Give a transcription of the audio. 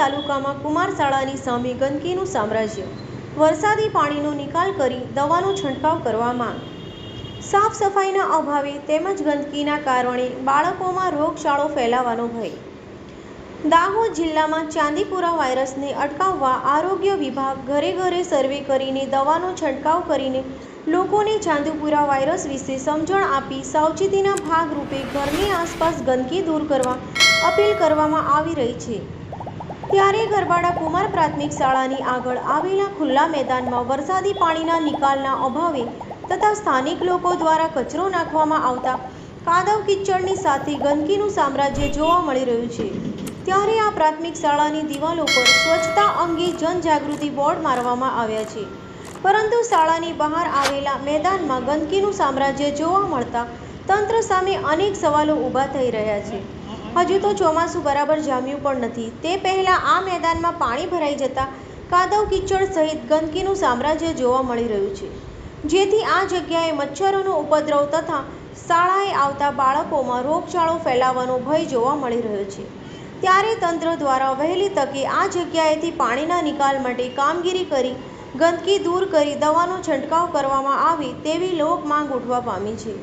તાલુકામાં કુમારશાળાની સામે ગંદકીનું સામ્રાજ્ય. વરસાદી પાણીનો નિકાલ કરી દવાનો છંટકાવ કરવા માંગ. સાફ સફાઈના અભાવે તેમજ ગંદકીના કારણે બાળકોમાં રોગચાળો ફેલાવાનો ભય. દાહોદ જિલ્લામાં ચાંદીપુરા વાયરસને અટકાવવા આરોગ્ય વિભાગ ઘરે ઘરે સર્વે કરીને દવાનો છંટકાવ કરીને લોકોને ચાંદીપુરા વાયરસ વિશે સમજણ આપી સાવચેતીના ભાગરૂપે ઘરની આસપાસ ગંદકી દૂર કરવા અપીલ કરવામાં આવી રહી છે. ત્યારે ગરબાડા કુમાર પ્રાથમિક શાળાની આગળ આવેલા ખુલ્લા મેદાનમાં વરસાદી પાણીના નિકાલના અભાવે તથા સ્થાનિક લોકો દ્વારા કચરો નાખવામાં આવતા કાદવ કિચડની સાથે ગંદકીનું સામ્રાજ્ય જોવા મળી રહ્યું છે. ત્યારે આ પ્રાથમિક શાળાની દિવાલો પર સ્વચ્છતા અંગે જનજાગૃતિ બોર્ડ મારવામાં આવ્યા છે. પરંતુ શાળાની બહાર આવેલા મેદાનમાં ગંદકીનું સામ્રાજ્ય જોવા મળતા તંત્ર સામે અનેક સવાલો ઊભા થઈ રહ્યા છે. હજુ તો ચોમાસું બરાબર જામ્યું પણ નથી. તે પહેલાં આ મેદાનમાં પાણી ભરાઈ જતા કાદવ કિચડ સહિત ગંદકીનું સામ્રાજ્ય જોવા મળી રહ્યું છે. જેથી આ જગ્યાએ મચ્છરોનો ઉપદ્રવ તથા શાળાએ આવતા બાળકોમાં રોગચાળો ફેલાવાનો ભય જોવા મળી રહ્યો છે. ત્યારે તંત્ર દ્વારા વહેલી તકે આ જગ્યાએથી પાણીના નિકાલ માટે કામગીરી કરી ગંદકી દૂર કરી દવાનો છંટકાવ કરવામાં આવે તેવી લોક માંગ ઉઠવા પામી છે.